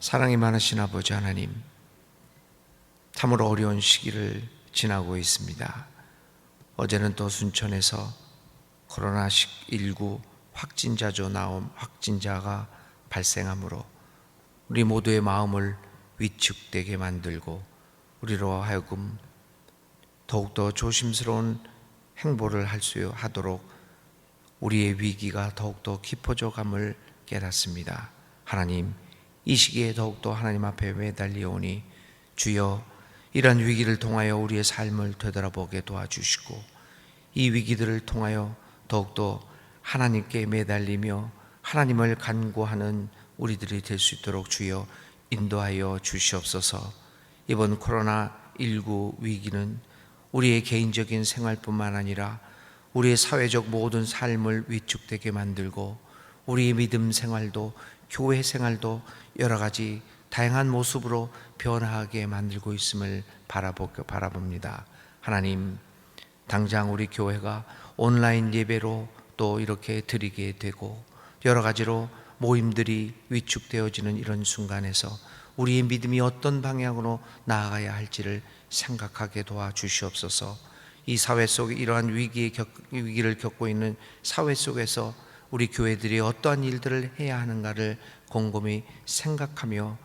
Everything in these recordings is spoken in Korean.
사랑이 많으신 아버지 하나님, 참으로 어려운 시기를 지나고 있습니다. 어제는 또 순천에서 코로나19 확진자조 나옴 확진자가 발생하므로 우리 모두의 마음을 위축되게 만들고 우리로 하여금 더욱더 조심스러운 행보를 할 수 하도록 우리의 위기가 더욱더 깊어져 감을 깨닫습니다. 하나님, 이 시기에 더욱더 하나님 앞에 매달리오니 주여 이러한 위기를 통하여 우리의 삶을 되돌아보게 도와주시고 이 위기들을 통하여 더욱더 하나님께 매달리며 하나님을 간구하는 우리들이 될 수 있도록 주여 인도하여 주시옵소서. 이번 코로나 19 위기는 우리의 개인적인 생활뿐만 아니라 우리의 사회적 모든 삶을 위축되게 만들고 우리의 믿음 생활도 교회 생활도 여러 가지 다양한 모습으로 변화하게 만들고 있음을 바라봅니다. 하나님, 당장 우리 교회가 온라인 예배로 또 이렇게 드리게 되고 여러 가지로 모임들이 위축되어지는 이런 순간에서 우리의 믿음이 어떤 방향으로 나아가야 할지를 생각하게 도와주시옵소서. 이 사회 속에 이러한 위기에 겪, 위기를 겪고 있는 사회 속에서 우리 교회들이 어떠한 일들을 해야 하는가를 곰곰이 생각하며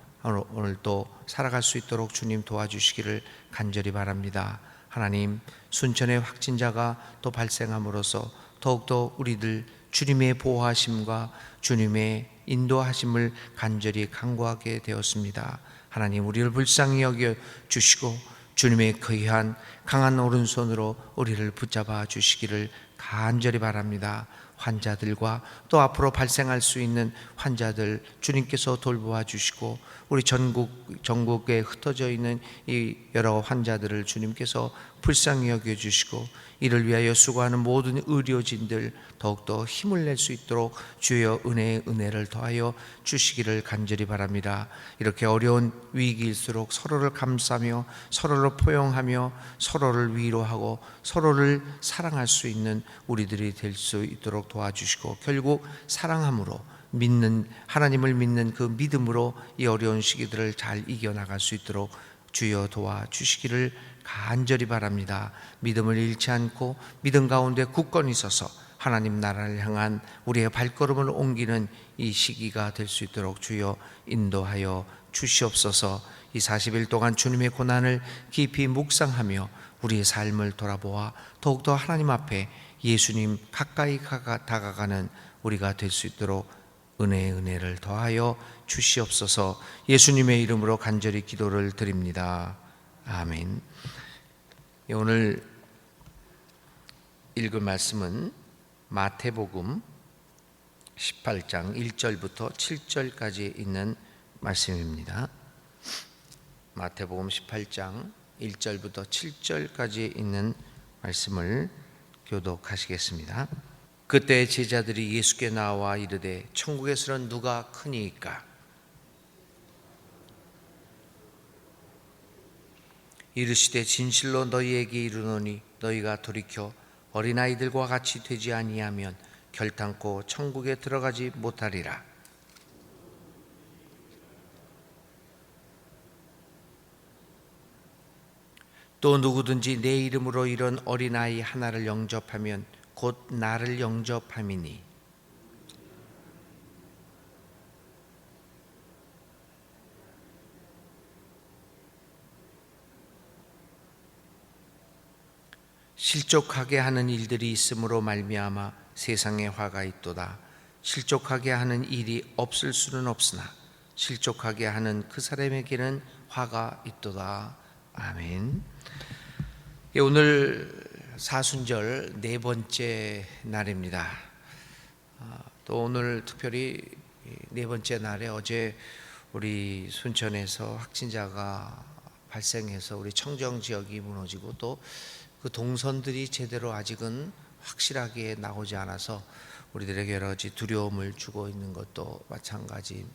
오늘 또 살아갈 수 있도록 주님 도와주시기를 간절히 바랍니다. 하나님, 순천의 확진자가 또 발생함으로써 더욱더 우리들 주님의 보호하심과 주님의 인도하심을 간절히 간구하게 되었습니다. 하나님, 우리를 불쌍히 여겨 주시고 주님의 귀한 강한 오른손으로 우리를 붙잡아 주시기를 간절히 바랍니다. 환자들과 또 앞으로 발생할 수 있는 환자들 주님께서 돌보아 주시고 우리 전국 전국에 흩어져 있는 이 여러 환자들을 주님께서 불쌍히 여겨 주시고 이를 위하여 수고하는 모든 의료진들 더욱더 힘을 낼 수 있도록 주여 은혜의 은혜를 더하여 주시기를 간절히 바랍니다. 이렇게 어려운 위기일수록 서로를 감싸며 서로를 포용하며 서로를 위로하고 서로를 사랑할 수 있는 우리들이 될 수 있도록 도와주시고 결국 사랑함으로 믿는 하나님을 믿는 그 믿음으로 이 어려운 시기들을 잘 이겨나갈 수 있도록 주여 도와주시기를 간절히 바랍니다. 믿음을 잃지 않고 믿음 가운데 굳건히 서서 하나님 나라를 향한 우리의 발걸음을 옮기는 이 시기가 될 수 있도록 주여 인도하여 주시옵소서. 이 40일 동안 주님의 고난을 깊이 묵상하며 우리의 삶을 돌아보아 더욱더 하나님 앞에 예수님 가까이 다가가는 우리가 될 수 있도록 은혜의 은혜를 더하여 주시옵소서. 예수님의 이름으로 간절히 기도를 드립니다. 아멘. 오늘 읽을 말씀은 마태복음 18장 1절부터 7절까지 있는 말씀입니다. 마태복음 18장 1절부터 7절까지 있는 말씀을 교독하시겠습니다. 그때 제자들이 예수께 나와 이르되 천국에서는 누가 크니까 이르시되 진실로 너희에게 이르노니 너희가 돌이켜 어린아이들과 같이 되지 아니하면 결탄코 천국에 들어가지 못하리라 또 누구든지 내 이름으로 이런 어린아이 하나를 영접하면 곧 나를 영접함이니 실족하게 하는 일들이 있으므로 말미암아 세상에 화가 있도다. 실족하게 하는 일이 없을 수는 없으나 실족하게 하는 그 사람에게는 화가 있도다. 아멘. 예, 오늘 사순절 네 번째 날입니다. 아, 또 오늘 특별히 네 번째 날에 어제 우리 순천에서 확진자가 발생해서 우리 청정 지역이 무너지고 또 그 동선들이 제대로 아직은 확실하게 나오지 않아서 우리들에게 여러 가지 두려움을 주고 있는 것도 마찬가지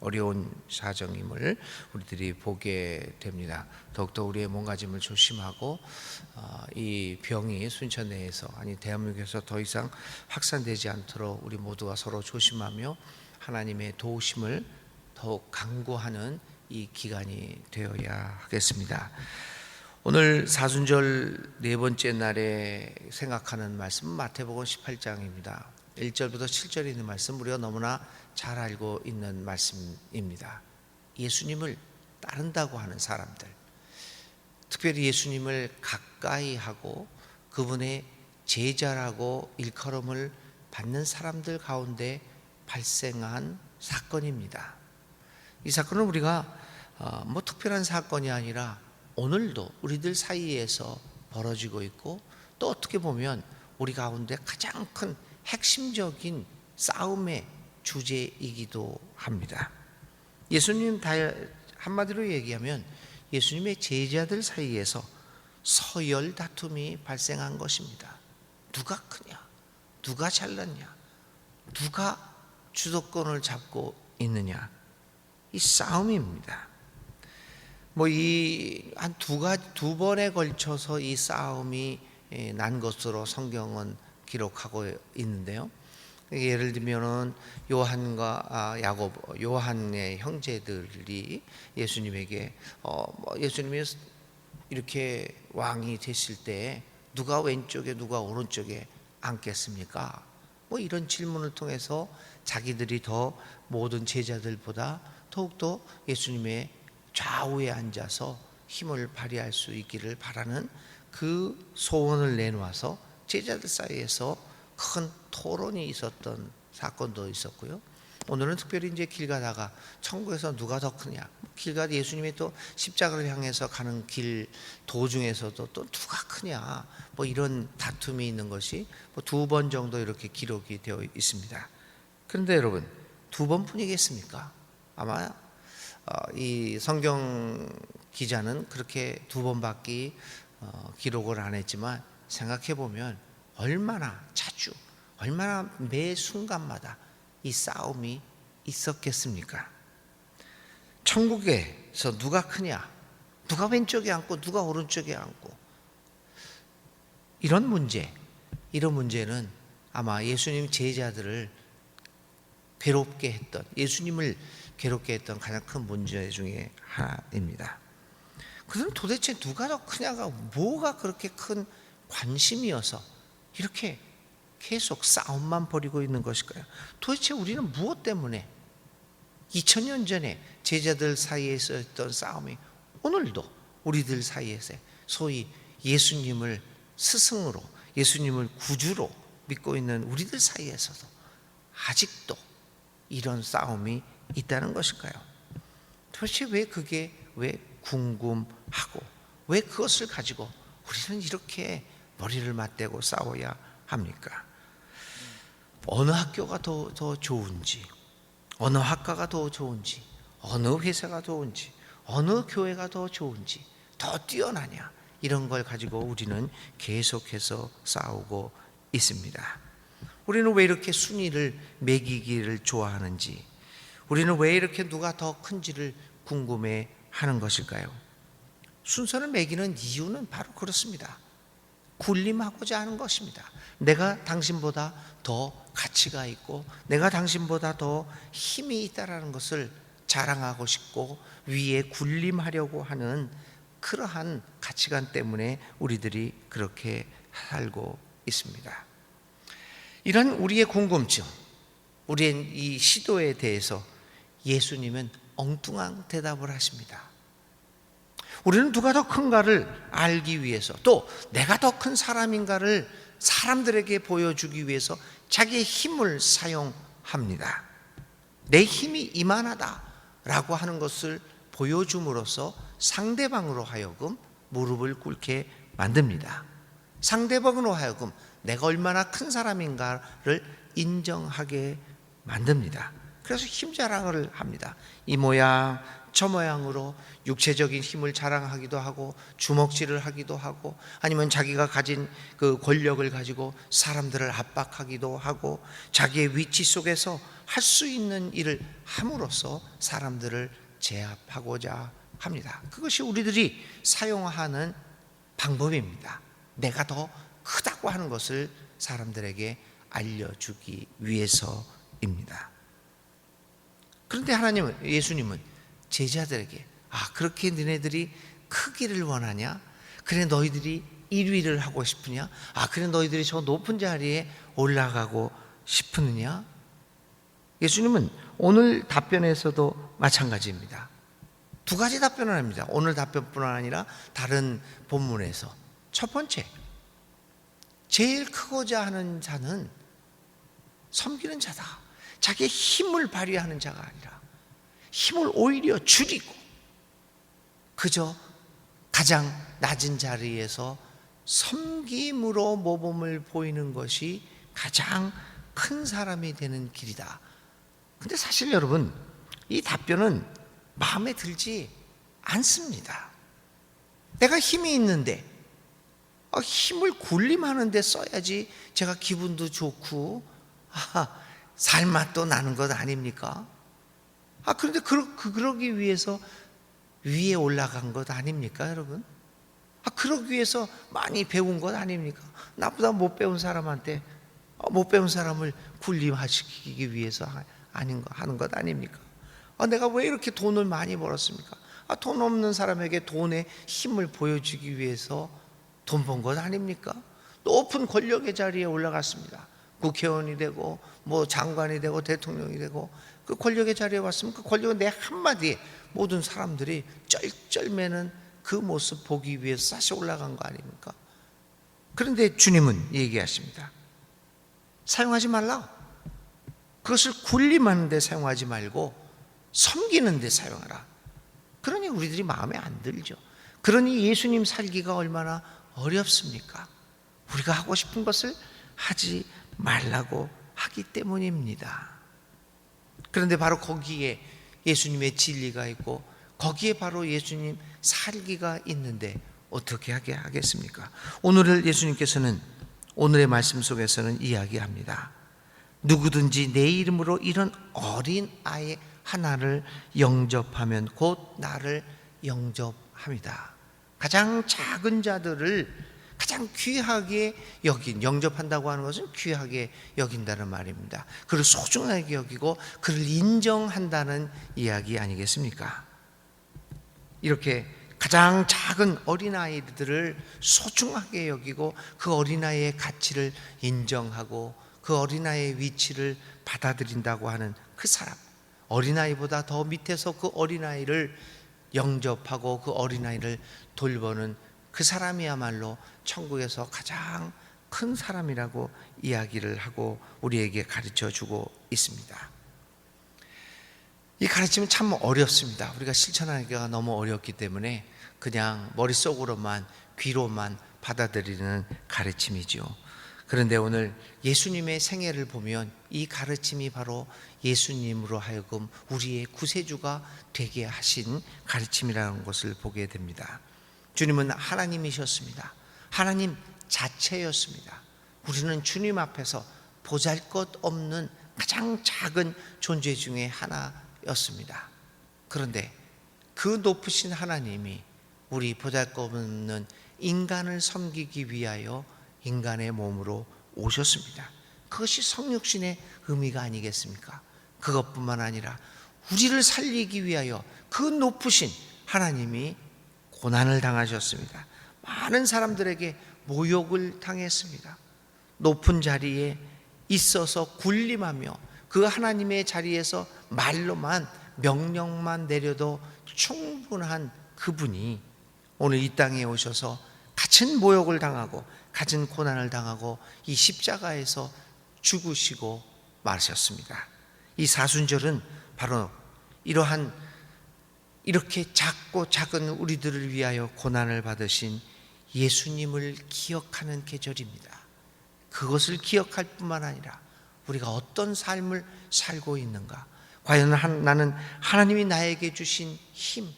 어려운 사정임을 우리들이 보게 됩니다. 더욱더 우리의 몸가짐을 조심하고 어, 이 병이 순천 내에서 아니 대한민국에서 더 이상 확산되지 않도록 우리 모두가 서로 조심하며 하나님의 도우심을 더욱 강구하는 이 기간이 되어야 하겠습니다. 오늘 사순절 네 번째 날에 생각하는 말씀은 마태복음 18장입니다. 1절부터 7절에 있는 말씀 우리가 너무나 잘 알고 있는 말씀입니다. 예수님을 따른다고 하는 사람들, 특별히 예수님을 가까이 하고 그분의 제자라고 일컬음을 받는 사람들 가운데 발생한 사건입니다. 이 사건은 우리가 어, 뭐 특별한 사건이 아니라 오늘도 우리들 사이에서 벌어지고 있고 또 어떻게 보면 우리 가운데 가장 큰 핵심적인 싸움의 주제이기도 합니다. 예수님 다 한마디로 얘기하면 예수님의 제자들 사이에서 서열 다툼이 발생한 것입니다. 누가 크냐? 누가 잘났냐? 누가 주도권을 잡고 있느냐? 이 싸움입니다. 뭐 이 한 두 가지 두 번에 걸쳐서 이 싸움이 예, 난 것으로 성경은 기록하고 있는데요. 예를 들면은 요한과 아, 야곱, 요한의 형제들이 예수님에게 어뭐 예수님이 이렇게 왕이 되실 때 누가 왼쪽에 누가 오른쪽에 앉겠습니까? 뭐 이런 질문을 통해서 자기들이 더 모든 제자들보다 더욱더 예수님의 좌우에 앉아서 힘을 발휘할 수 있기를 바라는 그 소원을 내놓아서 제자들 사이에서 큰 토론이 있었던 사건도 있었고요. 오늘은 특별히 이제 길 가다가 천국에서 누가 더 크냐? 길 가다 예수님이 또 십자가를 향해서 가는 길 도중에서도 또 누가 크냐? 뭐 이런 다툼이 있는 것이 뭐 두 번 정도 이렇게 기록이 되어 있습니다. 그런데 여러분 두 번뿐이겠습니까? 아마 어, 이 성경 기자는 그렇게 두 번밖에 어, 기록을 안 했지만 생각해 보면 얼마나 자주, 얼마나 매 순간마다 이 싸움이 있었겠습니까? 천국에서 누가 크냐? 누가 왼쪽에 앉고 누가 오른쪽에 앉고 이런 문제, 이런 문제는 아마 예수님 제자들을 괴롭게 했던 예수님을 괴롭게 했던 가장 큰 문제 중에 하나입니다. 그들은 도대체 누가 더 크냐가 뭐가 그렇게 큰 관심이어서 이렇게 계속 싸움만 벌이고 있는 것일까요? 도대체 우리는 무엇 때문에 2000년 전에 제자들 사이에 있었던 싸움이 오늘도 우리들 사이에서 소위 예수님을 스승으로 예수님을 구주로 믿고 있는 우리들 사이에서도 아직도 이런 싸움이 있다는 것일까요? 도대체 왜 그게 왜 궁금하고 왜 그것을 가지고 우리는 이렇게 머리를 맞대고 싸워야 합니까? 어느 학교가 더, 더 좋은지, 어느 학과가 더 좋은지, 어느 회사가 더 좋은지, 어느 교회가 더 좋은지, 더 뛰어나냐, 이런 걸 가지고 우리는 계속해서 싸우고 있습니다. 우리는 왜 이렇게 순위를 매기기를 좋아하는지, 우리는 왜 이렇게 누가 더 큰지를 궁금해 하는 것일까요? 순서를 매기는 이유는 바로 그렇습니다. 군림하고자 하는 것입니다. 내가 당신보다 더 가치가 있고 내가 당신보다 더 힘이 있다라는 것을 자랑하고 싶고 위에 군림하려고 하는 그러한 가치관 때문에 우리들이 그렇게 살고 있습니다. 이런 우리의 궁금증, 우리의 이 시도에 대해서 예수님은 엉뚱한 대답을 하십니다. 우리는 누가 더 큰가를 알기 위해서 또 내가 더 큰 사람인가를 사람들에게 보여주기 위해서 자기의 힘을 사용합니다. 내 힘이 이만하다라고 하는 것을 보여줌으로써 상대방으로 하여금 무릎을 꿇게 만듭니다. 상대방으로 하여금 내가 얼마나 큰 사람인가를 인정하게 만듭니다. 그래서 힘 자랑을 합니다. 이모 양, 저 모양으로 육체적인 힘을 자랑하기도 하고 주먹질을 하기도 하고 아니면 자기가 가진 그 권력을 가지고 사람들을 압박하기도 하고 자기의 위치 속에서 할 수 있는 일을 함으로써 사람들을 제압하고자 합니다. 그것이 우리들이 사용하는 방법입니다. 내가 더 크다고 하는 것을 사람들에게 알려주기 위해서입니다. 그런데 하나님은 예수님은 제자들에게 아 그렇게 너네들이 크기를 원하냐? 그래 너희들이 1위를 하고 싶으냐? 아 그래 너희들이 저 높은 자리에 올라가고 싶으느냐? 예수님은 오늘 답변에서도 마찬가지입니다. 두 가지 답변을 합니다. 오늘 답변뿐 아니라 다른 본문에서 첫 번째 제일 크고자 하는 자는 섬기는 자다. 자기의 힘을 발휘하는 자가 아니라 힘을 오히려 줄이고 그저 가장 낮은 자리에서 섬김으로 모범을 보이는 것이 가장 큰 사람이 되는 길이다. 근데 사실 여러분, 이 답변은 마음에 들지 않습니다. 내가 힘이 있는데, 아, 힘을 군림하는데 써야지 제가 기분도 좋고, 아, 살맛도 나는 것 아닙니까? 아, 그런데 그러, 그, 그러기 위해서 위에 올라간 것 아닙니까, 여러분? 아, 그러기 위해서 많이 배운 것 아닙니까? 나보다 못 배운 사람한테 어, 못 배운 사람을 군림시키기 위해서 하- 아닌 거 하는 것 아닙니까? 아, 내가 왜 이렇게 돈을 많이 벌었습니까? 아, 돈 없는 사람에게 돈의 힘을 보여주기 위해서 돈 번 것 아닙니까? 높은 권력의 자리에 올라갔습니다. 국회의원이 되고 뭐 장관이 되고 대통령이 되고 그 권력의 자리에 왔으면 그 권력은 내 한마디에 모든 사람들이 쩔쩔매는 그 모습 보기 위해서 다시 올라간 거 아닙니까? 그런데 주님은 얘기하십니다. 사용하지 말라. 그것을 군림하는 데 사용하지 말고 섬기는 데 사용하라. 그러니 우리들이 마음에 안 들죠. 그러니 예수님 살기가 얼마나 어렵습니까? 우리가 하고 싶은 것을 하지 말라고 하기 때문입니다. 그런데 바로 거기에 예수님의 진리가 있고 거기에 바로 예수님 살기가 있는데 어떻게 하게 하겠습니까? 오늘을 예수님께서는 오늘의 말씀 속에서는 이야기합니다. 누구든지 내 이름으로 이런 어린 아이 하나를 영접하면 곧 나를 영접합니다. 가장 작은 자들을 가장 귀하게 여긴 영접한다고 하는 것은 귀하게 여긴다는 말입니다. 그를 소중하게 여기고 그를 인정한다는 이야기 아니겠습니까? 이렇게 가장 작은 어린아이들을 소중하게 여기고 그 어린아이의 가치를 인정하고 그 어린아이의 위치를 받아들인다고 하는 그 사람 어린아이보다 더 밑에서 그 어린아이를 영접하고 그 어린아이를 돌보는 그 사람이야말로 천국에서 가장 큰 사람이라고 이야기를 하고 우리에게 가르쳐 주고 있습니다. 이 가르침은 참 어렵습니다. 우리가 실천하기가 너무 어렵기 때문에 그냥 머릿속으로만 귀로만 받아들이는 가르침이죠. 그런데 오늘 예수님의 생애를 보면 이 가르침이 바로 예수님으로 하여금 우리의 구세주가 되게 하신 가르침이라는 것을 보게 됩니다. 주님은 하나님이셨습니다. 하나님 자체였습니다. 우리는 주님 앞에서 보잘 것 없는 가장 작은 존재 중에 하나였습니다. 그런데 그 높으신 하나님이 우리 보잘 것 없는 인간을 섬기기 위하여 인간의 몸으로 오셨습니다. 그것이 성육신의 의미가 아니겠습니까? 그것뿐만 아니라 우리를 살리기 위하여 그 높으신 하나님이 고난을 당하셨습니다. 많은 사람들에게 모욕을 당했습니다. 높은 자리에 있어서 군림하며 그 하나님의 자리에서 말로만 명령만 내려도 충분한 그분이 오늘 이 땅에 오셔서 같은 모욕을 당하고 같은 고난을 당하고 이 십자가에서 죽으시고 마셨습니다. 이 사순절은 바로 이러한 이렇게 작고 작은 우리들을 위하여 고난을 받으신 예수님을 기억하는 계절입니다. 그것을 기억할 뿐만 아니라 우리가 어떤 삶을 살고 있는가? 과연 한- 나는 하나님이 나에게 주신 힘,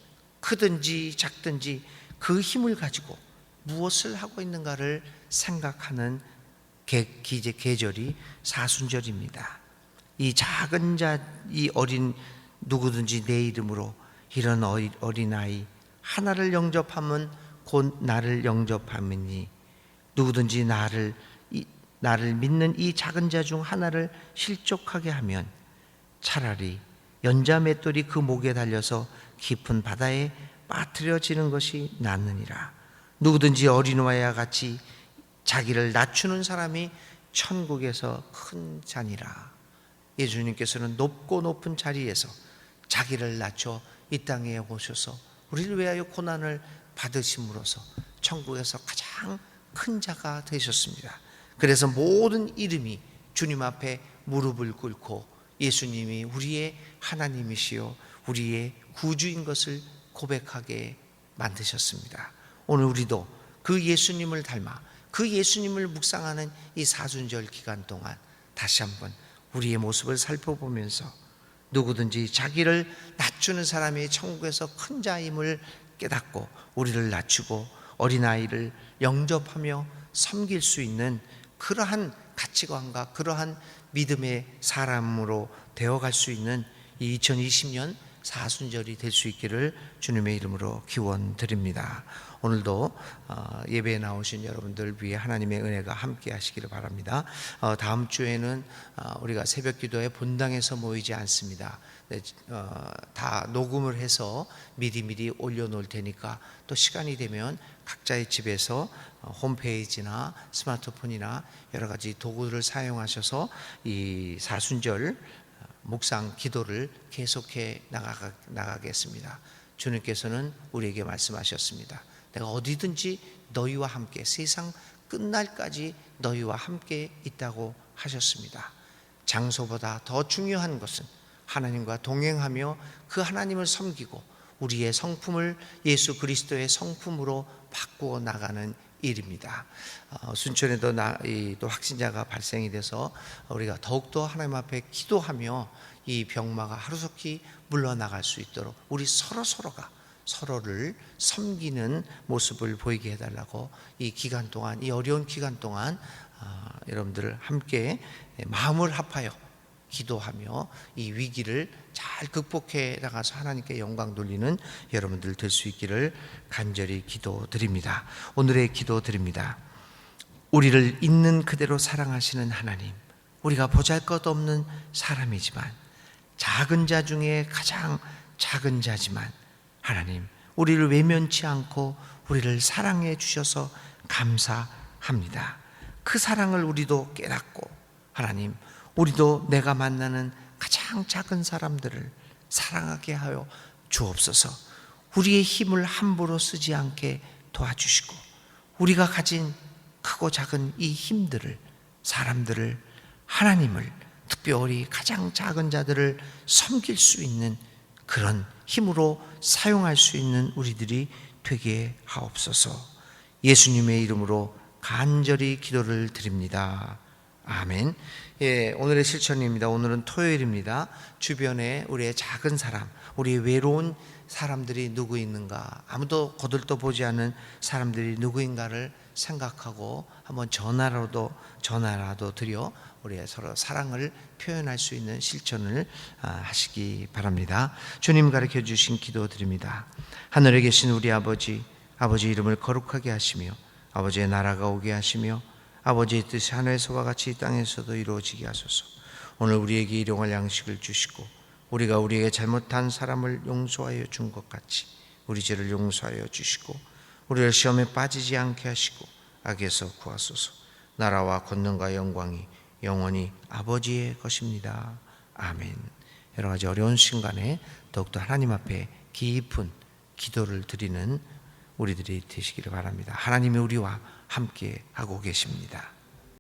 크든지 작든지 그 힘을 가지고 무엇을 하고 있는가를 생각하는 계, 기제, 계절이 사순절입니다. 이 작은 자, 이 어린 누구든지 내 이름으로 이런 어리- 어린아이 하나를 영접하면 곧 나를 영접함이니 누구든지 나를 이- 나를 믿는 이 작은 자 중 하나를 실족하게 하면 차라리 연자 맷돌이 그 목에 달려서 깊은 바다에 빠뜨려지는 것이 낫느니라. 누구든지 어린아이와 같이 자기를 낮추는 사람이 천국에서 큰 자니라. 예수님께서는 높고 높은 자리에서 자기를 낮춰 이 땅에 오셔서 우리를 위하여 고난을 받으심으로써 천국에서 가장 큰 자가 되셨습니다. 그래서 모든 이름이 주님 앞에 무릎을 꿇고 예수님이 우리의 하나님이시요 우리의 구주인 것을 고백하게 만드셨습니다. 오늘 우리도 그 예수님을 닮아 그 예수님을 묵상하는 이 사순절 기간 동안 다시 한번 우리의 모습을 살펴보면서 누구든지 자기를 낮추는 사람이 천국에서 큰 자임을 깨닫고 우리를 낮추고 어린아이를 영접하며 섬길 수 있는 그러한 가치관과 그러한 믿음의 사람으로 되어갈 수 있는 이 2020년 사순절이 될 수 있기를 주님의 이름으로 기원 드립니다. 오늘도 어, 예배에 나오신 여러분들 위해 하나님의 은혜가 함께 하시기를 바랍니다. 어, 다음 주에는 어, 우리가 새벽 기도에 본당에서 모이지 않습니다. 네, 어, 다 녹음을 해서 미리미리 올려놓을 테니까 또 시간이 되면 각자의 집에서 어, 홈페이지나 스마트폰이나 여러 가지 도구를 사용하셔서 이 사순절 묵상 기도를 계속해 나가, 나가겠습니다. 주님께서는 우리에게 말씀하셨습니다. 내가 어디든지 너희와 함께 세상 끝날까지 너희와 함께 있다고 하셨습니다. 장소보다 더 중요한 것은 하나님과 동행하며 그 하나님을 섬기고 우리의 성품을 예수 그리스도의 성품으로 바꾸어 나가는 일입니다. 어, 순천에도 나, 이, 또 확진자가 발생이 돼서 우리가 더욱더 하나님 앞에 기도하며 이 병마가 하루속히 물러나갈 수 있도록 우리 서로 서로가 서로를 섬기는 모습을 보이게 해달라고 이 기간 동안 이 어려운 기간 동안 어, 여러분들 함께 마음을 합하여 기도하며 이 위기를 잘 극복해 나가서 하나님께 영광 돌리는 여러분들 될 수 있기를 간절히 기도드립니다. 오늘의 기도드립니다. 우리를 있는 그대로 사랑하시는 하나님, 우리가 보잘 것 없는 사람이지만 작은 자 중에 가장 작은 자지만 하나님, 우리를 외면치 않고 우리를 사랑해 주셔서 감사합니다. 그 사랑을 우리도 깨닫고 하나님, 우리도 내가 만나는 가장 작은 사람들을 사랑하게 하여 주옵소서. 우리의 힘을 함부로 쓰지 않게 도와주시고 우리가 가진 크고 작은 이 힘들을 사람들을 하나님을 특별히 가장 작은 자들을 섬길 수 있는 그런 힘으로 사용할 수 있는 우리들이 되게 하옵소서. 예수님의 이름으로 간절히 기도를 드립니다. 아멘. 예, 오늘의 실천입니다. 오늘은 토요일입니다. 주변에 우리의 작은 사람, 우리의 외로운 사람들이 누구 있는가, 아무도 거들떠 보지 않는 사람들이 누구인가를 생각하고 한번 전화라도 전화라도 드려 우리의 서로 사랑을 표현할 수 있는 실천을 아, 하시기 바랍니다. 주님 가르쳐 주신 기도 드립니다. 하늘에 계신 우리 아버지, 아버지 이름을 거룩하게 하시며 아버지의 나라가 오게 하시며 아버지의 뜻이 하늘에서와 같이 이 땅에서도 이루어지게 하소서. 오늘 우리에게 일용할 양식을 주시고 우리가 우리에게 잘못한 사람을 용서하여 준 것 같이 우리 죄를 용서하여 주시고 우리를 시험에 빠지지 않게 하시고 악에서 구하소서. 나라와 권능과 영광이 영원히 아버지의 것입니다. 아멘. 여러 가지 어려운 순간에 더욱더 하나님 앞에 깊은 기도를 드리는 우리들이 되시기를 바랍니다. 하나님이 우리와 함께 하고 계십니다.